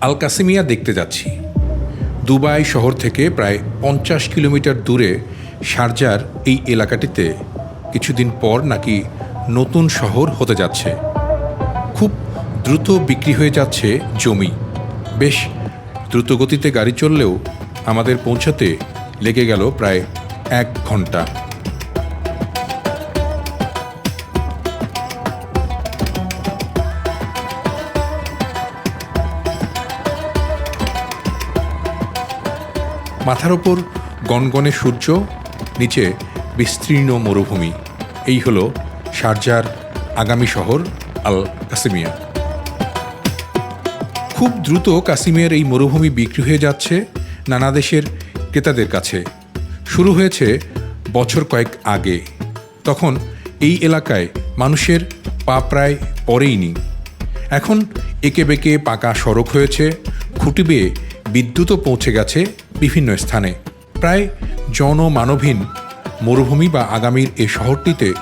আল কাসিমিয়া দেখতে যাচ্ছি। দুবাই শহর থেকে প্রায় পঞ্চাশ কিলোমিটার দূরে শারজার এই এলাকাটিতে কিছুদিন পর নাকি নতুন শহর হতে যাচ্ছে। খুব দ্রুত বিক্রি হয়ে যাচ্ছে জমি। বেশ দ্রুতগতিতে গাড়ি চললেও আমাদের পৌঁছাতে লেগে গেল প্রায় এক ঘণ্টা। মাথার ওপর গনগনে সূর্য, নিচে বিস্তীর্ণ মরুভূমি। এই হলো শারজার আগামী শহর আল কাসিমিয়া। খুব দ্রুত কাসিমিয়ার এই মরুভূমি বিক্রি হয়ে যাচ্ছে নানা দেশের ক্রেতাদের কাছে। শুরু হয়েছে বছর কয়েক আগে। তখন এই এলাকায় মানুষের পা প্রায় পড়েইনি। এখন একে বেঁকে পাকা সড়ক হয়েছে, খুঁটি বেয়ে বিদ্যুৎও পৌঁছে গেছে বিভিন্ন স্থানে। প্রায় জনমানবহীন মরুভূমি বা আগামীর এ শহরটিতে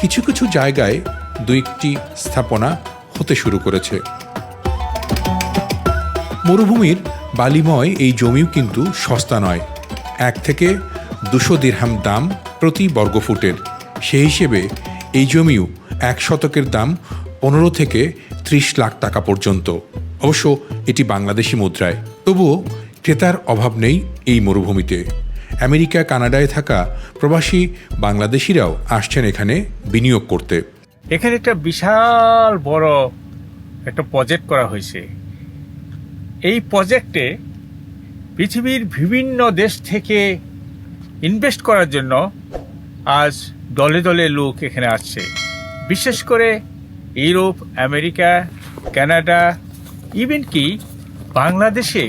কিছু কিছু জায়গায় দু একটি স্থাপনা হতে শুরু করেছে। মরুভূমির বালিময় এই জমিও কিন্তু সস্তা নয়। এক থেকে দুশো দিরহাম দাম প্রতি বর্গফুটের। সেই হিসেবে এই জমিও এক শতকের দাম পনেরো থেকে ত্রিশ লাখ টাকা পর্যন্ত। অবশ্য এটি বাংলাদেশি মুদ্রায়। তবুও ক্রেতার অভাব নেই এই মরুভূমিতে। আমেরিকা, কানাডায় থাকা প্রবাসী বাংলাদেশিরাও আসছেন এখানে বিনিয়োগ করতে। এখানে একটা বিশাল বড় একটা প্রজেক্ট করা হয়েছে। এই প্রজেক্টে পৃথিবীর বিভিন্ন দেশ থেকে ইনভেস্ট করার জন্য আজ দলে দলে লোক এখানে আসছে। বিশেষ করে ইউরোপ, আমেরিকা, কানাডা ইভেন কি বাংলাদেশে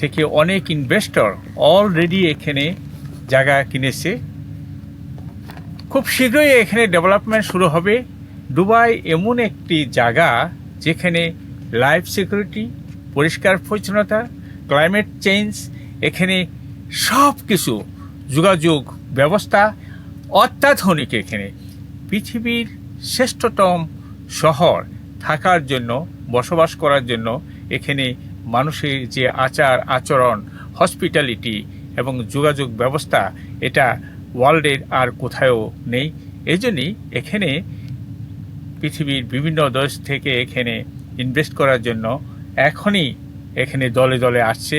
থেকে অনেক ইনভেস্টর অলরেডি এখানে জায়গা কিনেছে। খুব শীঘ্রই এখানে ডেভেলপমেন্ট শুরু হবে। দুবাই এমন একটি জায়গা যেখানে লাইফ সিকিউরিটি পরিষ্কার পরিচ্ছন্নতা ক্লাইমেট চেঞ্জ এখানে সব কিছু যোগাযোগ ব্যবস্থা অত্যাধুনিক এখানে। পৃথিবীর শ্রেষ্ঠতম শহর থাকার জন্য, বসবাস করার জন্য এখানে মানুষের যে আচার, আচরণ হসপিটালিটি এবং যোগাযোগ ব্যবস্থা, এটা ওয়ার্ল্ডের আর কোথাও নেই। এই জন্যই এখানে পৃথিবীর বিভিন্ন দেশ থেকে এখানে ইনভেস্ট করার জন্য এখনই এখানে দলে দলে আসছে।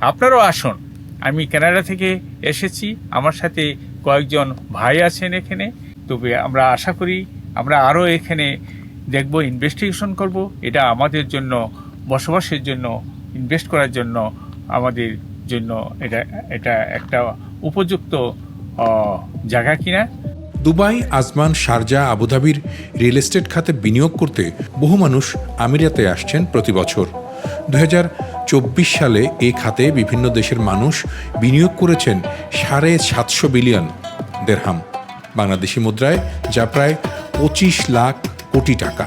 আপনারাও আসুন। আমি কানাডা থেকে এসেছি। আমার সাথে কয়েকজন ভাই আছেন এখানে। তবে আমরা আশা করি আমরা আরও এখানে দেখব ইনভেস্টিগেশন করব। এটা আমাদের জন্য বসবাসের জন্য ইনভেস্ট করার জন্য আমাদের জন্য এটা এটা একটা উপযুক্ত জায়গা কিনা। দুবাই, আজমান, শারজা, আবুধাবির রিয়েল এস্টেট খাতে বিনিয়োগ করতে বহু মানুষ আমিরাতে আসছেন প্রতি বছর। দু হাজার চব্বিশ সালে এই খাতে বিভিন্ন দেশের মানুষ বিনিয়োগ করেছেন সাড়ে সাতশো বিলিয়ন দেড়হাম। বাংলাদেশি মুদ্রায় যা প্রায় পঁচিশ লাখ কোটি টাকা।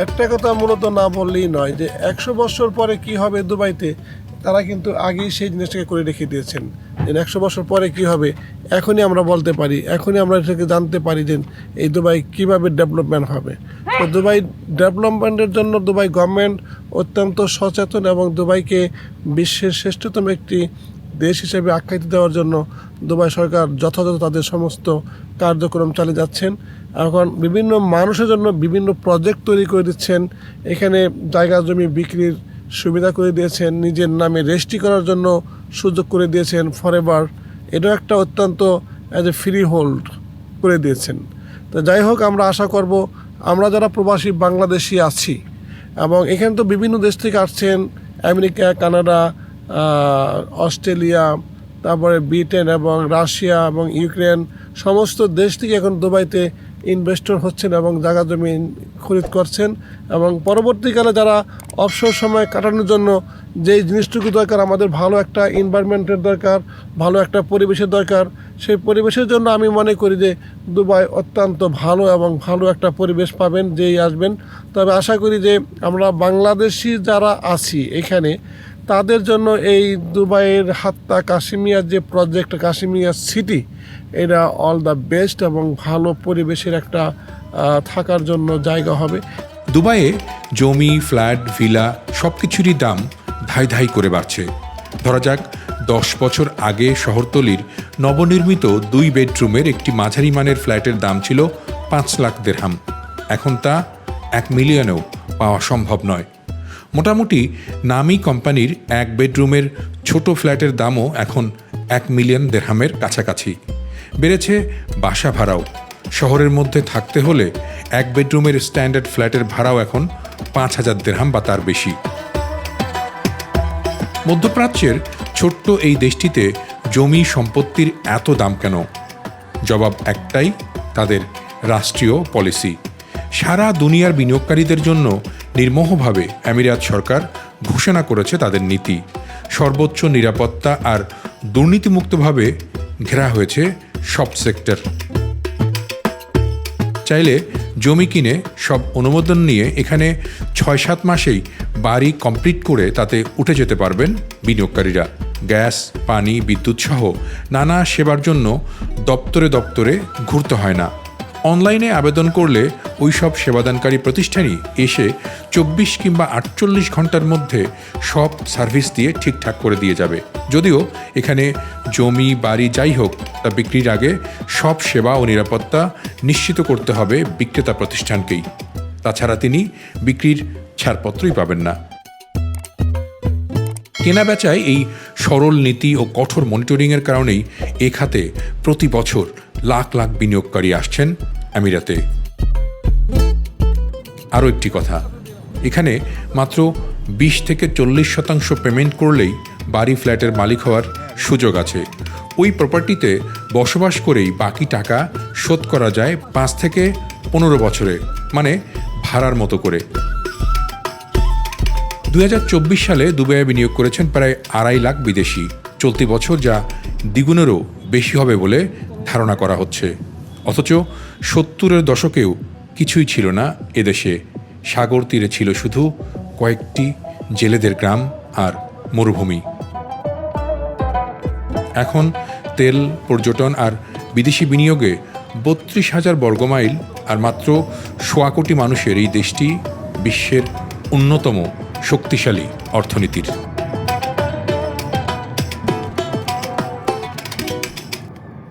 একটা কথা মূলত না বললেই নয় যে একশো বছর পরে কি হবে দুবাইতে, তারা কিন্তু আগেই সেই জিনিসটাকে করে রেখে দিয়েছেন। যে একশো বছর পরে কি হবে, এখনই আমরা বলতে পারি, এখনই আমরা এটাকে জানতে পারি যে এই দুবাই কীভাবে ডেভেলপমেন্ট হবে। তো দুবাই ডেভেলপমেন্টের জন্য দুবাই গভর্নমেন্ট অত্যন্ত সচেতন এবং দুবাইকে বিশ্বের শ্রেষ্ঠতম একটি দেশ হিসেবে আখ্যায়িত দেওয়ার জন্য দুবাই সরকার যথাযথ তাদের সমস্ত কার্যক্রম চালিয়ে যাচ্ছেন। এখন বিভিন্ন মানুষের জন্য বিভিন্ন প্রজেক্ট তৈরি করে দিচ্ছেন। এখানে জায়গা জমি বিক্রির সুবিধা করে দিয়েছেন। নিজের নামে রেজিস্ট্রি করার জন্য সুযোগ করে দিয়েছেন ফরএভার এটাও একটা অত্যন্ত অ্যাজ এ ফ্রি হোল্ড করে দিয়েছেন। তো যাই হোক, আমরা আশা করব আমরা যারা প্রবাসী বাংলাদেশি আছি এবং এখানে তো বিভিন্ন দেশ থেকে আসছেন, আমেরিকা, কানাডা অস্ট্রেলিয়া, তারপরে ব্রিটেন এবং রাশিয়া এবং ইউক্রেন, সমস্ত দেশ থেকে এখন দুবাইতে ইনভেস্টর হচ্ছেন এবং জায়গা জমি খরিদ করছেন এবং পরবর্তীকালে যারা অবসর সময় কাটানোর জন্য যেই জিনিসটুকু দরকার, আমাদের ভালো একটা এনভায়রনমেন্টের দরকার, ভালো একটা পরিবেশের দরকার, সেই পরিবেশের জন্য আমি মনে করি যে দুবাই অত্যন্ত ভালো এবং ভালো একটা পরিবেশ পাবেন, যেই আসবেন। তবে আশা করি যে আমরা বাংলাদেশি যারা আছি এখানে তাদের জন্য এই দুবাইয়ের হাত্তা কাশ্মীর যে প্রজেক্ট কাশ্মীর সিটি এটা অল দ্য বেস্ট এবং ভালো পরিবেশের একটা থাকার জন্য জায়গা হবে। দুবাইয়ে জমি ফ্ল্যাট ভিলা সব কিছুরই দাম ধাই ধাই করে বাড়ছে। ধরা যাক, দশ বছর আগে শহরতলির নবনির্মিত দুই বেডরুমের একটি মাঝারি মানের ফ্ল্যাটের দাম ছিল পাঁচ লাখ দেড়হাম। এখন তা এক মিলিয়নেও পাওয়া সম্ভব নয়। মোটামুটি নামি কোম্পানির এক বেডরুমের ছোট ফ্ল্যাটের দামও এখন এক মিলিয়ন দেড়হামের কাছাকাছি। বেড়েছে বাসা ভাড়াও। শহরের মধ্যে থাকতে হলে এক বেডরুমের স্ট্যান্ডার্ড ফ্ল্যাটের ভাড়াও এখন পাঁচ হাজার দেড়হাম বা তার বেশি। মধ্যপ্রাচ্যের ছোট্ট এই দেশটিতে জমি সম্পত্তির এত দাম কেন? জবাব একটাই, তাদের রাষ্ট্রীয় পলিসি। সারা দুনিয়ার বিনিয়োগকারীদের জন্য নির্মোহভাবে আমিরাত সরকার ঘোষণা করেছে তাদের নীতি। সর্বোচ্চ নিরাপত্তা আর দুর্নীতিমুক্তভাবে ঘেরা হয়েছে সব সেক্টর। চাইলে জমি কিনে সব অনুমোদন নিয়ে এখানে ছয় সাত মাসেই বাড়ি কমপ্লিট করে তাতে উঠে যেতে পারবেন বিনিয়োগকারীরা। গ্যাস, পানি, বিদ্যুৎ সহ নানা সেবার জন্য দপ্তরে দপ্তরে ঘুরতে হয় না। অনলাইনে আবেদন করলে ওই সব সেবাদানকারী প্রতিষ্ঠানই এসে চব্বিশ কিংবা আটচল্লিশ ঘণ্টার মধ্যে সব সার্ভিস দিয়ে ঠিকঠাক করে দিয়ে যাবে। যদিও এখানে জমি, বাড়ি যাই হোক, তা বিক্রির আগে সব সেবা ও নিরাপত্তা নিশ্চিত করতে হবে বিক্রেতা প্রতিষ্ঠানকেই। তাছাড়া তিনি বিক্রির ছাড়পত্রই পাবেন না। কেনা বেচায় এই সরল নীতি ও কঠোর মনিটরিংয়ের কারণেই এ খাতে প্রতি বছর লাখ লাখ বিনিয়োগকারী আসছেন আমিরাতে। আরও একটি কথা, এখানে মাত্র বিশ থেকে চল্লিশ শতাংশ পেমেন্ট করলেই বাড়ি ফ্ল্যাটের মালিক হওয়ার সুযোগ আছে। ওই প্রপার্টিতে বসবাস করেই বাকি টাকা শোধ করা যায় পাঁচ থেকে পনেরো বছরে মানে ভাড়ার মতো করে। দু হাজার চব্বিশ সালে দুবাইয়ে বিনিয়োগ করেছেন প্রায় আড়াই লাখ বিদেশি। চলতি বছর যা দ্বিগুণেরও বেশি হবে বলে ধারণা করা হচ্ছে। অথচ সত্তরের দশকেও কিছুই ছিল না এদেশে। সাগর তীরে ছিল শুধু কয়েকটি জেলেদের গ্রাম আর মরুভূমি। এখন তেল, পর্যটন আর বিদেশি বিনিয়োগে বত্রিশ হাজার বর্গমাইল আর মাত্র সোয়া কোটি মানুষের এই দেশটি বিশ্বের অন্যতম শক্তিশালী অর্থনীতির।